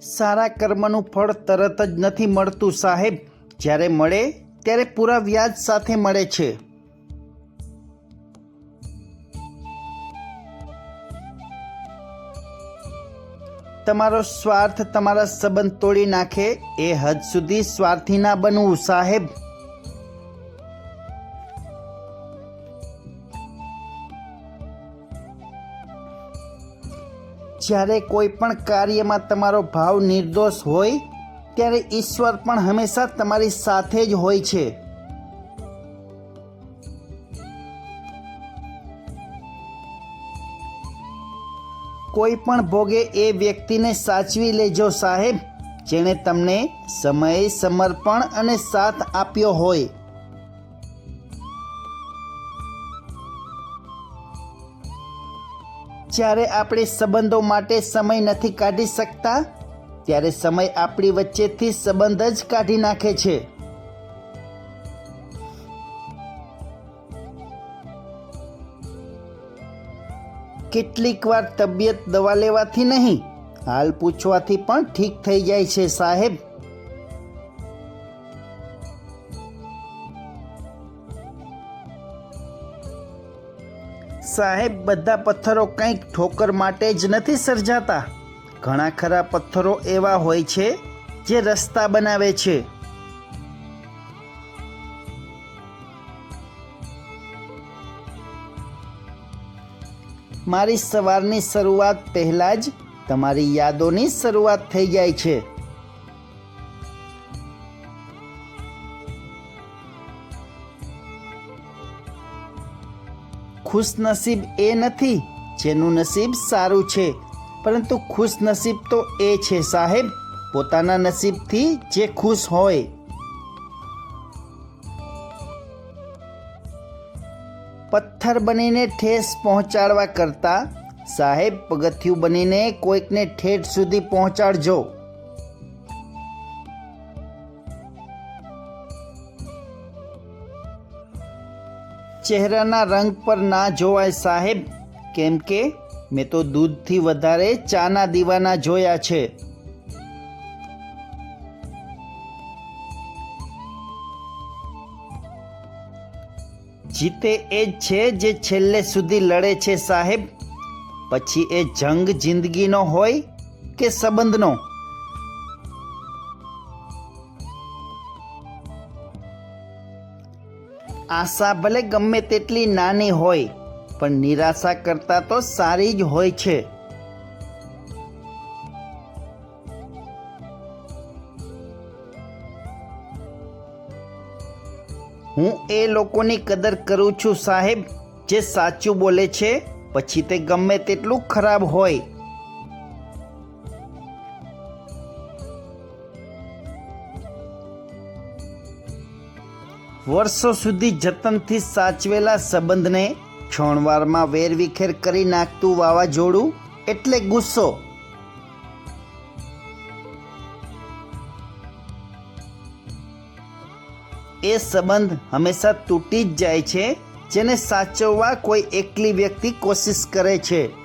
સારા કર્મનું ફળ તરત જ નથી મળતું, સાહેબ. જ્યારે મળે, ત્યારે પૂરા વ્યાજ સાથે મળે છે. તમારો સ્વાર્થ તમારા સંબંધ તોડી નાખે, એ હદ સુધી સ્વાર્થી ના બનવું, સાહેબ. જ્યારે કોઈ પણ કાર્યમાં તમારો ભાવ નિર્દોષ હોય, ત્યારે ઈશ્વર પણ હંમેશા તમારી સાથે જ હોય છે. કોઈ પણ ભોગે એ વ્યક્તિને સાચવી લેજો સાહેબ, જેણે તમને સમય, સમર્પણ અને સાથ આપ્યો હોય. જ્યારે આપણે સંબંધો માટે સમય નથી કાઢી શકતા, ત્યારે સમય આપણી વચ્ચેથી સંબંધ જ કાઢી નાખે છે. કેટલીક વાર તબિયત દવા લેવાથી નહીં, હાલ પૂછવાથી પણ ઠીક થઈ જાય છે સાહેબ. સાહેબ, બધા પથ્થરો કંઈક ઠોકર માટે જ નથી સર્જાતા. ઘણા ખરા પથ્થરો એવા હોય છે જે રસ્તા બનાવે છે. મારી સવારની શરૂઆત પહેલાં જ તમારી યાદોની શરૂઆત થઈ જાય છે. ખુશનસીબ એ નથી, જેનું નસીબ સારું છે. પરંતુ ખુશનસીબ તો એ છે સાહેબ, પોતાના નસીબથી જે ખુશ હોય. પથ્થર બનીને ઠેસ પહોંચાડવા કરતાં સાહેબ પગથિયું બનીને કોઈકને ઠેઠ સુધી પહોંચાડજો. ચહેરાના રંગ પર ના જોવાય સાહેબ. કેમ કે મેં તો દૂધથી વધારે ચાના દીવાના જોયા છે. જીતે એ જ છે જે છેલ્લે સુધી લડે છે સાહેબ. પછી એ જંગ જિંદગીનો હોય કે સંબંધનો? આશા ભલે ગમે તેટલી નાની હોય, પણ નિરાશા કરતાં તો સારી જ હોય છે. હું એ લોકોની કદર કરું છું સાહેબ, જે સાચું બોલે છે, પછી તે ગમે તેટલું ખરાબ હોય. વર્ષો સુધી જતનથી સાચવેલા સંબંધને ક્ષણવારમાં વેરવિખેર કરી નાખતું વાવાઝોડું એટલે ગુસ્સો. એ સંબંધ હંમેશા તૂટી જ જાય છે, જેને સાચવવા કોઈ એકલી વ્યક્તિ કોશિશ કરે છે.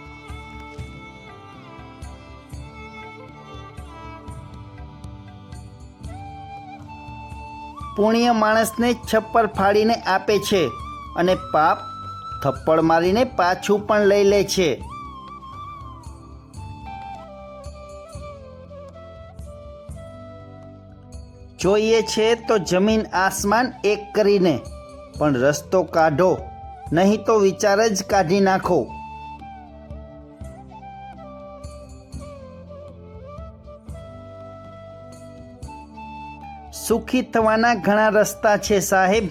પુણ્ય માણસને છપ્પર ફાડીને આપે છે અને પાપ થપ્પડ મારીને પાછું પણ લઈ લે છે. જોઈએ છે તો જમીન આસમાન એક કરીને, પણ રસ્તો કાઢો, નહીં તો વિચાર જ કાઢી નાખો. સુખી થવાના ઘણા રસ્તા છે સાહેબ,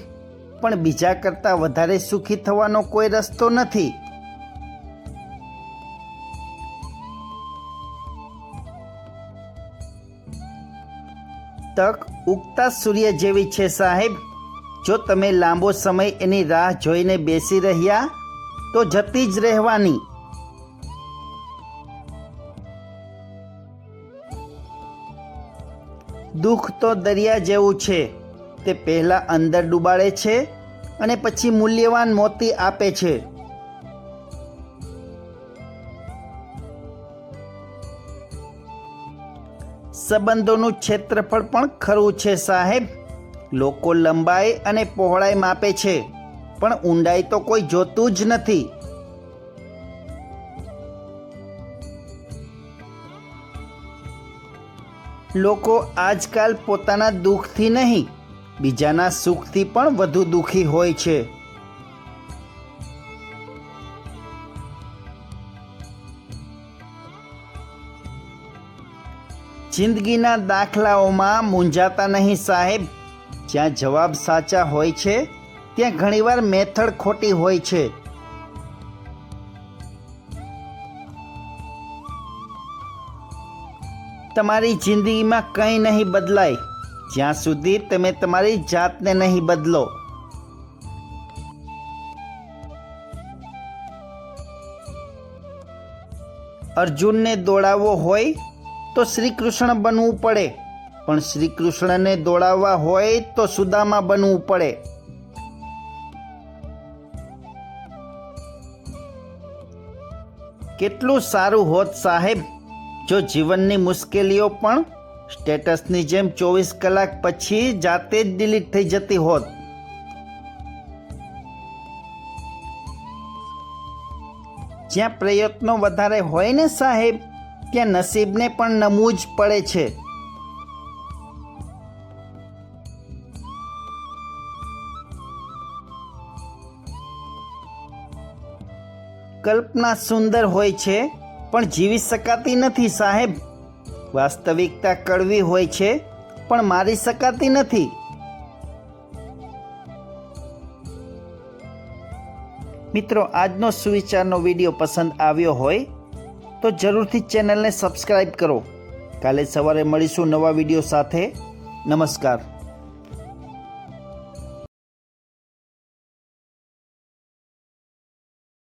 પણ બીજા કરતાં વધારે સુખી થવાનો કોઈ રસ્તો નથી. તક ઉગતા સૂર્ય જેવી છે સાહેબ. જો તમે લાંબો સમય એની રાહ જોઈને બેસી રહ્યા, તો જતી જ રહેવાની. દુઃખ તો દરિયા જેવું છે. તે પહેલાં અંદર ડૂબાડે છે અને પછી મૂલ્યવાન મોતી આપે છે. સંબંધોનું ક્ષેત્રફળ પણ ખરું છે સાહેબ. લોકો લંબાઈ અને પહોળાઈ માપે છે. પણ ઊંડાઈ તો કોઈ જોતું જ નથી. લોકો આજકાલ પોતાના દુઃખથી નહીં, બીજાના સુખથી પણ વધુ દુઃખી હોય છે. જિંદગીના દાખલાઓમાં મૂંઝાતા નહીં સાહેબ, જ્યાં જવાબ સાચા હોય છે, ત્યાં ઘણીવાર મેથડ ખોટી હોય છે. તમારી જિંદગીમાં કંઈ નહીં બદલાય. જ્યાં સુધી તમે તમારી જાતને નહીં બદલો. અર્જુનને દોડાવવો હોય તો શ્રી કૃષ્ણ બનવું પડે, પણ શ્રી કૃષ્ણને દોડાવવા હોય તો સુદામા બનવું પડે. કેટલું સારું હોત સાહેબ જો જીવનની મુશ્કેલીઓ પણ સ્ટેટસની જેમ ચોવીસ કલાક પછી જાતે જ ડિલીટ થઈ જતી હોત. જ્યાં પ્રયત્નો વધારે હોય ને સાહેબ, ત્યાં નસીબને પણ નમવું જ પડે છે. કલ્પના સુંદર હોય છે. પણ જીવી શકાતી નથી, સાહેબ. વાસ્તવિકતા કડવી હોય છે, પણ મારી શકાતી નથી. મિત્રો, આજનો સુવિચારનો વીડિયો પસંદ આવ્યો હોય, તો જરૂરથી ચેનલને સબસ્ક્રાઈબ કરો. કાલે સવારે મળીશું નવા વીડિયો સાથે. નમસ્કાર.